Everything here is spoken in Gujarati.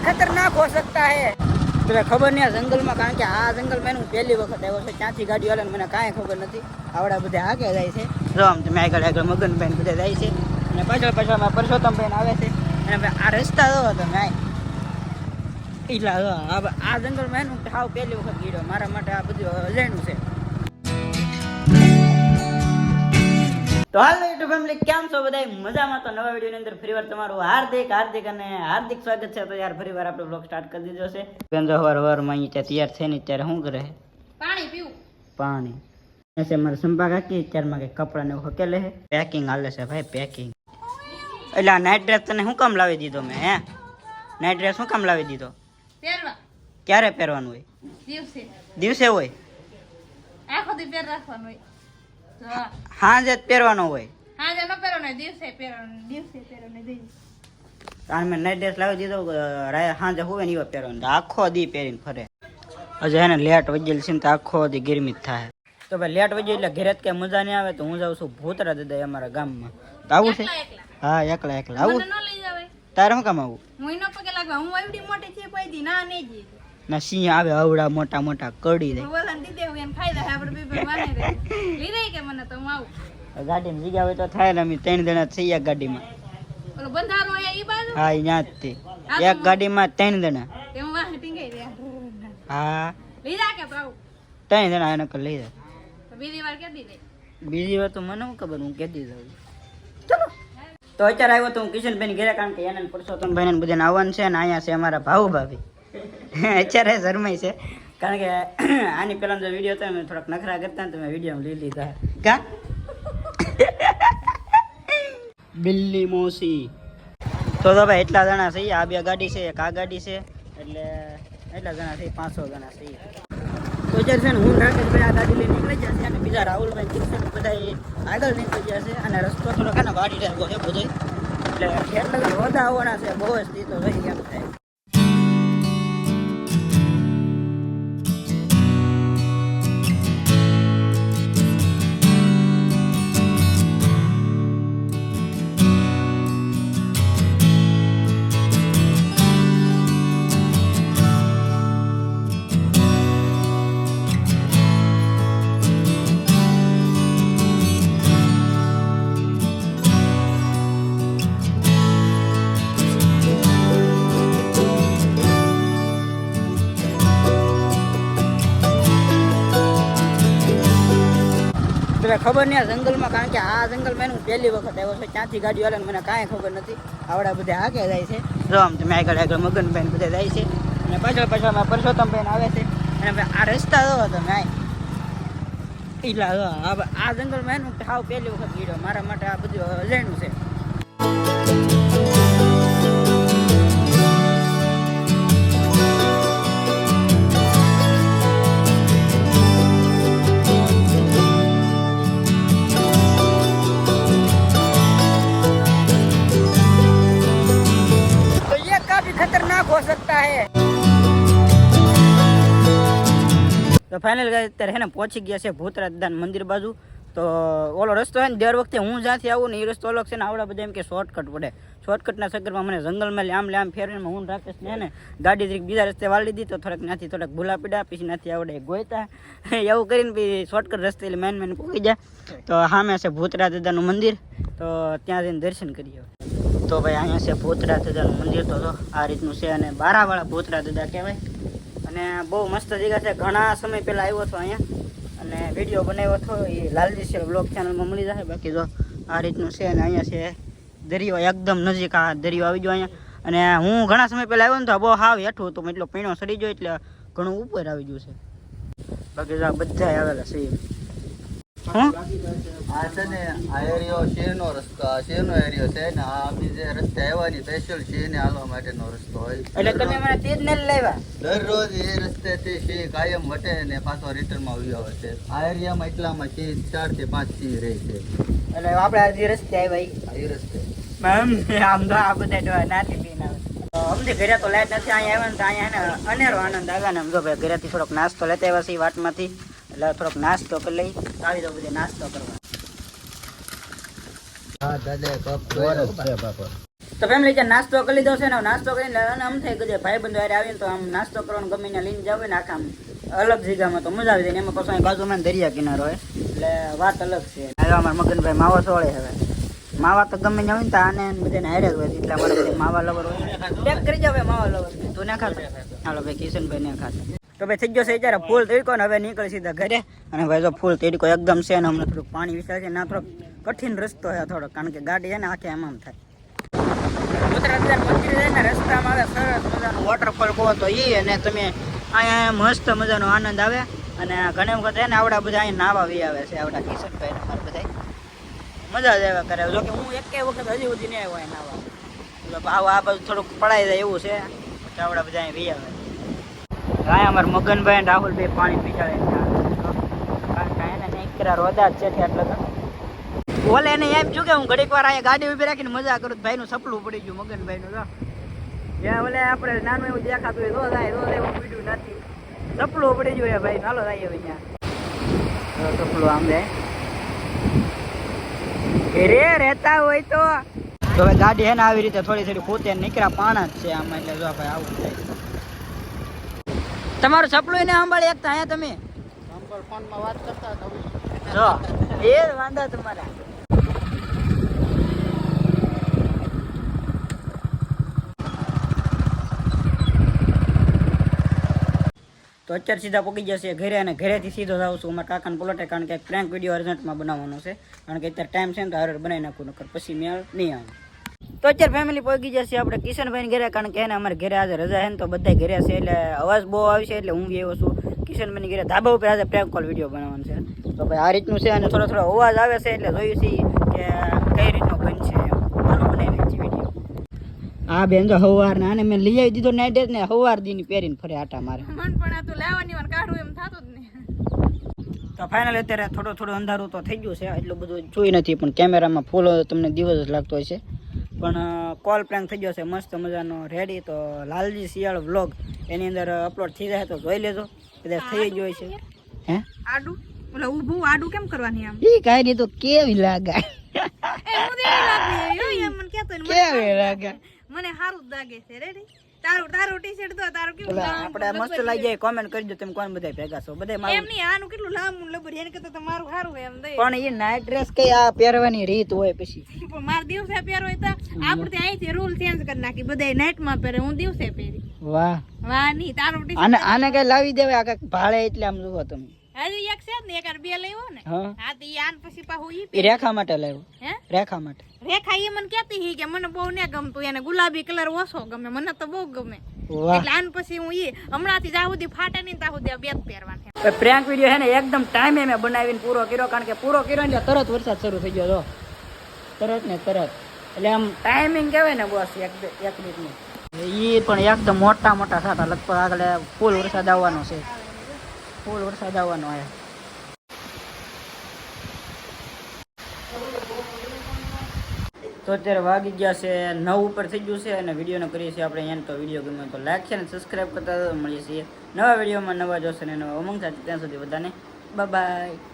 काफी खतरनाक हो सकता है તમે ખબર નહીં આ જંગલમાં કારણ કે આ જંગલ મેં હું પહેલી વખત આવ્યો છે ત્યાંથી ગાડી વાળા મને કાંઈ ખબર નથી આવડા બધા આગે જાય છે જો આમ તમે આગળ આગળ મગનભાઈ બધા જાય છે અને પાછળ પાછળ માં પરસોત્તમભાઈ આવે છે અને ભાઈ આ રસ્તા જો તમે આ એટલા જો આ આ જંગલ મેં હું હાવ પહેલી વખત ગીડ્યો મારા માટે આ બધું અજાણ્યું છે તો હાલ યુટ્યુબ ફેમિલી કેમ છો બધા મજામાં? તો નવા વિડીયોની અંદર ફરીવાર તમારું હાર્દિક હાર્દિક અને હાર્દિક સ્વાગત છે. તો યાર ફરીવાર આપણે બ્લોગ સ્ટાર્ટ કરી દીધો છે. બેન જો હવાર હવારમાં અહીંયા તૈયાર છે ને ત્યારે શું કરે? પાણી પીવું. પાણી. એસે મારે સંભા કાકી અત્યારમાં મારે કપડાં ને હકેલે છે. પેકિંગ હાલે છે ભાઈ પેકિંગ એટલે આ નાઇટ ડ્રેસ તને શું કામ લાવી દીધો મેં હે? નાઇટ ડ્રેસ શું કામ લાવી દીધો? પહેરવા. ક્યારે પહેરવાનું હોય? દિવસે. દિવસે હોય? આખો દી પહેર રાખવાનું હોય. તો હા. સાંજે જ પહેરવાનો હોય. હાજે ન પહેરવાનો દિવસે પહેરવાનો દિવસે પહેરવાનો દિવસે કારણ મેં નાઇટ ડ્રેસ લાવી દીધો સાંજે હોય ને એવો પહેરવાનો. આખો દી પહેરીને ફરે. હજી એને લેટ વજેલ છે ને તો આખો દી ગરમી જ થાય. તો ભાઈ લેટ વજે એટલે ઘરે કઈ મજા નહીં આવે તો હું જાઉં છું ભૂતરા દાદા અમારા ગામમાં. તો આવું છે? હા એકલા એકલા. આવું? તારે શું કામ આવું? હું એનો પગે લાગવા. હું એવડી મોટી છે કોઈ દી ના નહીં ના સિંહ આવે અવડા મોટા મોટા કડી દે ગાડી દીધે ગાડીમાં જગ્યા હોય તો થાય ને અમે ત્રણ જણા થઈ ગયા ગાડીમાં. હા ત્યાં જ તે. એક ગાડીમાં ત્રણ જણા. હું ત્રણ જણા એને લઈ જાય બીજી વાર કે દીધે બીજી વાર તો મને ખબર હું કહેતી જાઉં તો અત્યારે આવ્યો તો હું કિશનભાઈ ઘરે કારણ કે એને પુરુષોત્તમભાઈ ને બધાને આવવાનું છે ને અહીંયા છે અમારા ભાવ ભાભી અત્યારે શરમાય છે. કારણ કે આની પહેલા જો વીડિયો હતો મેં થોડાક નખરા કરતા તો મેં વીડિયો લઈ લીધા. કા? બિલ્લી મોસી. તો તો ભાઈ એટલા જણા છે. આ બે ગાડી છે, એક આ ગાડી છે. એટલે એટલા જણા છે, પાંચસો જણા છે. તો અત્યારે છે ને હું રાકેશ ભાઈ આ ગાડી લઈને નીકળી જશે અને બીજા રાહુલભાઈ, કિશન બધા આગળ નીકળી જશે અને રસ્તો થોડો ખાને વાડી રહ્યો છે બધો એટલે એટલા બધા આવવાના છે, બહુ જ સ્થિતો થઈ એમ થાય તમે ખબર નહીં આ જંગલમાં, કારણ કે આ જંગલ મેં હું પહેલી વખત આવ્યો છું. ત્યાંથી ગાડી વાળાને મને કાંઈ ખબર નથી. આવડા બધા આગળ જાય છે. જો આમ તમે આગળ આગળ મગનભાઈ બધા જાય છે. અને પાછળ પાછળમાં પરસોત્તમભાઈ આવે છે. અને આ રસ્તા જો તમે આ એટલા આ જંગલમાં જંગલ મેં હું સાવ પહેલી વખત ગીડ્યો. મારા માટે આ બધું અજાણ્યું છે. हो सकता है તો ફાઇનલ અત્યારે હે ને પહોંચી ગયા છે ભૂતરા દાદાના મંદિર બાજુ તો ઓલો રસ્તો હે ને દર વખતે હું જ્યાંથી આવું ને એ રસ્તો અલગ છે ને આવડા બધા એમ કે શોર્ટકટ પડે શોર્ટકટના ચક્કરમાં મને જંગલમાં લે આમ લે આમ ફેરવીને હું રાકેશ ને હે ને ગાડી જરીક બીજા રસ્તે વાળી દીધી તો થોડાક ત્યાંથી થોડાક ભૂલા પીડા પછી ત્યાંથી આવડે ગોયતા એવું કરીને પછી શોર્ટકટ રસ્તે એટલે મેન મેન પહોંચી જાય તો સામે છે ભૂતરા દાદાનું મંદિર તો ત્યાં જઈને દર્શન કરીએ તો ભાઈ અહીંયા છે ભૂતરા દાદાનું મંદિર તો આ રીતનું છે અને બારાવાળા ભૂતરા દાદા કહેવાય. અને બહુ મસ્ત જગ્યા છે. ઘણા સમય પહેલાં આવ્યો હતો અહીંયા. અને વીડિયો બનાવ્યો હતો. એ લાલજી છે બ્લોગ ચેનલમાં મળી જશે બાકી જો, આ રીતનું છે અને અહીંયા છે દરિયો એકદમ નજીક આ દરિયો આવી ગયો અહીંયા. અને હું ઘણા સમય પહેલા આવ્યો ને તો બહુ હાવ હેઠું હતું. એટલો પીણો સડી ગયો એટલે ઘણું ઉપર આવી ગયું છે. બાકી બધા આવેલા છે. હું? આ છે ને આ એરિયો શેરનો રસ્તો આ શેરનો એરિયો છે ને આ અમે જે રસ્તે આવ્યા સ્પેશિયલ શેરને હાલવા માટેનો રસ્તો હોય. એટલે તમે મને તે જ ને લાવ્યા? દરરોજ એ રસ્તેથી સિંહ કાયમ વટે ને પાછો રિટર્નમાં આવી આવે છે. આ એરિયામાં એટલામાં સિંહ ચારથી પાંચ રહે છે. એટલે આપણે આજે રસ્તે આવ્યા એ રસ્તે. મેમ આમ તો આ બધા ડોહા નાથી પીને અમને ઘરે તો લાઈટ નથી અહીંયા આવ્યા ને અહીંયા અનેરો આનંદ આવ્યા ને સમજો જો ભાઈ ઘરેથી થોડોક નાસ્તો લેતા આવ્યા છે વાત વાટમાંથી. એટલે થોડોક નાસ્તો કરી લઈ. આવી દઉં બધે નાસ્તો કરવા. હા દાદા કપ તો ફેમિલી જે નાસ્તો કરી લીધો છે ને નાસ્તો કરીને અને આમ થાય ગયો ભાઈ બંધ આવીને તો આમ નાસ્તો કરવાનું ગમે ને લઈને જાવ ને આખા આમ અલગ જગ્યામાં તો મજા આવી જાય. ને એમાં પાછું બાજુમાં દરિયા કિનારો હોય. એટલે વાત અલગ છે. હવે અમારા મગનભાઈ માવો સોળે હવે. માવા તો ગમે ને હોય આને ને બધાને હારે હોય એટલે અમારે માવા લવર હોય પેક કરી જાવ માવા લવર. તું ના ખાતો હાલો ભાઈ કિશનભાઈ ને ખાતો તો ભાઈ થઈ ગયો છે ત્યારે ફૂલ તડકો ને હવે નીકળી સીધા ઘરે. અને ભાઈ જો ફૂલ તડકો એકદમ છે ને હમણાં થોડુંક પાણી વિચાર છે ના થોડોક કઠિન રસ્તો છે થોડો, કારણ કે ગાડી છે ને આખે એમ થાય. છે રસ્તામાં આવે સરસ વોટરફોલ કહો તો એ અને તમે અહીંયા મસ્ત મજાનો આનંદ આવે. અને ઘણી વખત એને આવડા બધા અહીંયા નાવા વી છે, આવડા કિશનભાઈ અમારા બધા મજા જ આવે કરે. જો હું એકે વખત હજી સુધી નહીં આવ્યો નાવા. આ બધું થોડુંક પડાઈ જાય એવું છે, આવડા બધા અહીં વી આવે. અહીંયા અમાર મગનભાઈ અને રાહુલભાઈ પાણી કર્યા રોદા જ છે એટલે ઓલે એને એમ છું કે હું ઘડીક વાર અહીંયા ગાડી ઊભી રાખીને મજા કરું ભાઈનું સપલું પડી ગયું મગનભાઈનું તો જ્યાં ઓલે આપણે નાનું એવું દેખાતું હોય તો થાય તો એવું પીડ્યું નથી. સપલું પડી ગયું એ ભાઈ ચાલો થાય હવે સપલું આમ જાય ઘરે રહેતા હોય તો. ગાડી હે ને આવી રીતે થોડી થોડી પોતે નીકળ્યા, પાણા જ છે આમાં એટલે જો ભાઈ આવું થાય. તમારું સપનું એને સાંભળી એકતા અહીંયા તમે. ફોનમાં વાત કરતા હતા જો તો અત્યારે સીધા પગી જશે ઘરે અને ઘરેથી સીધો જાઉં છું અમારા કાકાને પલોટે કારણ કે પ્રેન્ક વીડિયો અર્જન્ટમાં બનાવવાનો છે. કારણ કે અત્યારે ટાઈમ છે ને તો હરર બનાવી નાખું, નકર પછી મેળ નહીં આવે. તો અત્યારે ફેમિલી પહોંચી જશે આપણે કિશનભાઈ ઘરે કારણ કે એને અમારે ઘરે આજે રજા છે ને તો બધા ઘરે છે એટલે અવાજ બહુ આવશે એટલે હું આવ્યો છું. કિશનભાઈ ઘરે ધાબા ઉપર આજે પ્રેમ કોલ વીડિયો બનાવવાનો છે. તો ભાઈ આ રીતનું છે અને થોડો થોડો અવાજ આવે છે એટલે જોયું છે કે કઈ રીતનો બનશે એમ. બનાવી નાખીએ વીડિયો હા બેન જો હવાર ને આને મેં લઈ આવી દીધો નાઈટ ને હવાર દીની પહેરીને ફરે આટા મારે. મન પણ આ તો લેવાની વાર કાઢું એમ થતું જ નહીં. તો ફાઇનલ અત્યારે થોડો થોડો અંધારું તો થઈ ગયું છે એટલું બધું જોઈ નથી પણ કેમેરામાં ફૂલ તમને દિવસ જ લાગતો હોય છે. પણ કોલ પ્રેન્ક થઈ ગયો છે. મસ્ત મજાનો રેડી તો લાલજી શિયાળ વ્લોગ એની અંદર અપલોડ થઈ જાય તો જોઈ લેજો. કદાચ થઈ જ હોય છે. હે? આડું? એટલે ઊભું આડું કેમ કરવાની આમ? ઈ કાઈ નહીં તો કેવી લાગે. કેવી લાગે? મને સારું જ લાગે છે રેડી તારું તારું ટી શર્ટ તો તારું કેવું આપણે મસ્ત લાગી જાય કોમેન્ટ કરજો તમે કોણ બધા ભેગા છો. બધા મારું આનું કેટલું લાંબુ લબર એને કરતા તો મારું સારું એમ પણ એ નાઈટ ડ્રેસ કઈ આ પહેરવાની રીત હોય પછી. પણ મારે દિવસે પહેરો તો આપણે અહીંથી રૂલ ચેન્જ કરી નાખી. બધા નાઇટમાં પહેરે હું દિવસે પહેરી. વાહ. વાહ નહીં તારું ટી આને આને કઈ લાવી દેવાય આ ભાડે એટલે આમ જુઓ તમે. હજી એક છે ને એક બે લેવો ને. હા. હા તો ઈ આન પછી પાછું ઈ રેખા માટે લાવ્યો. હે? રેખા માટે. રેખા એ મને કહેતી હતી કે મને બહુ ને ગમતું એને ગુલાબી કલર ઓછો ગમે મને તો બહુ ગમે. એટલે આન પછી હું ઈ હમણાંથી જ્યાં સુધી ફાટે નહીં ત્યાં સુધી બે પહેરવાની પ્રેન્ક વીડિયો છે ને એકદમ ટાઈમે મેં બનાવીને પૂરો કર્યો કારણ કે પૂરો કર્યો ને તરત વરસાદ શરૂ થઈ ગયો જો. તરત ને તરત. એટલે આમ ટાઈમિંગ કહેવાય ને બસ એક એક મિનિટનું. એ પણ એકદમ મોટા મોટા સાટા લગભગ આગળ ફૂલ વરસાદ આવવાનો છે. ફૂલ વરસાદ આવવાનો છે. તો અત્યારે વાગી ગયા છે નવ ઉપર થઈ ગયું છે અને વિડીયોનો કરીએ છીએ આપણે એને તો વીડિયો ગમે તો લાઈક છે અને સબસ્ક્રાઈબ કરતા મળીએ છીએ નવા વિડીયોમાં. નવા જોશે અને નવા ઉમંગ સાથે ત્યાં સુધી બધાને બાય